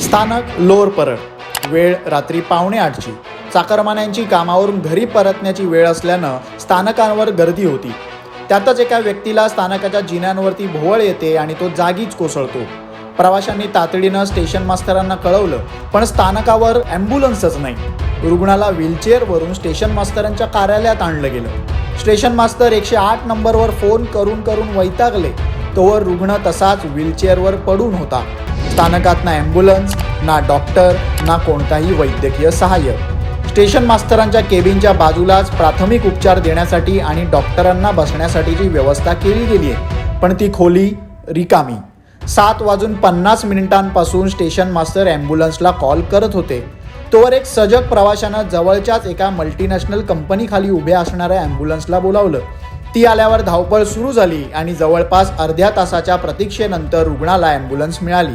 स्थानक लोअर परळ. वेळ रात्री पावणे आठची. चाकरमान्यांची कामावरून घरी परतण्याची वेळ असल्यानं स्थानकांवर गर्दी होती. त्यातच एका व्यक्तीला स्थानकाच्या जिन्यांवरती भोवळ येते आणि तो जागीच कोसळतो. प्रवाशांनी तातडीनं स्टेशन मास्तरांना कळवलं पण स्थानकावर ॲम्ब्युलन्सच नाही. रुग्णाला व्हीलचेअरवरून स्टेशन मास्तरांच्या कार्यालयात आणलं गेलं. स्टेशन मास्तर एकशे आठ नंबरवर फोन करून करून वैतागले. तोवर रुग्ण तसाच व्हीलचेअरवर पडून होता. स्थानकात ना ॲम्ब्युलन्स ना डॉक्टर ना कोणताही वैद्यकीय सहाय्य. स्टेशन मास्तरांच्या केबिनच्या बाजूलाच प्राथमिक उपचार देण्यासाठी आणि डॉक्टरांना बसण्यासाठीची व्यवस्था केली गेली आहे. पण ती खोली रिकामी. सात वाजून पन्नास मिनिटांपासून स्टेशन मास्तर ॲम्ब्युलन्सला कॉल करत होते. तोवर एक सजग प्रवाशानं जवळच्याच एका मल्टीनॅशनल कंपनीखाली उभ्या असणाऱ्या ॲम्ब्युलन्सला बोलावलं. ती आल्यावर धावपळ सुरू झाली आणि जवळपास अर्ध्या तासाच्या प्रतीक्षेनंतर रुग्णाला ॲम्ब्युलन्स मिळाली.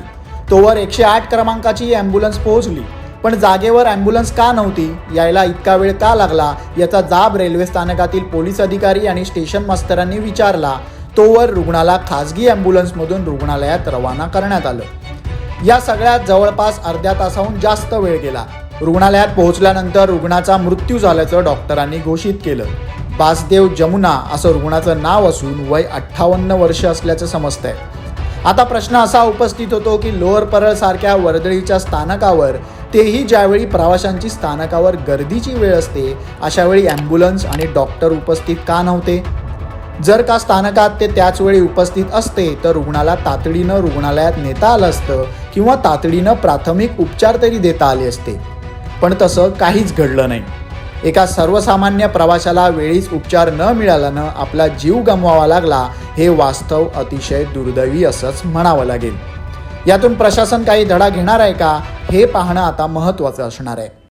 तोवर एकशे आठ क्रमांकाची ॲम्ब्युलन्स पोहोचली. पण जागेवर ॲम्ब्युलन्स का नव्हती? यायला इतका वेळ का लागला? याचा जाब रेल्वे स्थानकातील पोलीस अधिकारी आणि स्टेशन मास्तरांनी विचारला. तोवर रुग्णाला खासगी ॲम्ब्युलन्समधून रुग्णालयात रवाना करण्यात आलं. या सगळ्यात जवळपास अर्ध्या तासाहून जास्त वेळ गेला. रुग्णालयात पोहोचल्यानंतर रुग्णाचा मृत्यू झाल्याचं डॉक्टरांनी घोषित केलं. बासदेव जमुना असं रुग्णाचं नाव असून वय अठ्ठावन्न वर्ष असल्याचं समजतंय. आता प्रश्न असा उपस्थित होतो की लोअर परळ सारख्या वर्दळीच्या स्थानकावर तेही ज्यावेळी प्रवाशांची स्थानकावर गर्दीची वेळ असते अशा वेळी ॲम्ब्युलन्स आणि डॉक्टर उपस्थित का नव्हते? जर का स्थानकात ते त्याच वेळी उपस्थित असते तर रुग्णाला तातडीनं रुग्णालयात नेता आलं असतं किंवा तातडीनं प्राथमिक उपचार तरी देता आले असते. पण तसं काहीच घडलं नाही. एका सर्वसामान्य प्रवाशाला वेळीच उपचार न मिळाल्यानं आपला जीव गमवावा लागला हे वास्तव अतिशय दुर्दैवी असंच म्हणावं लागेल. यातून प्रशासन काही धडा घेणार आहे का हे पाहणं आता महत्त्वाचं असणार आहे.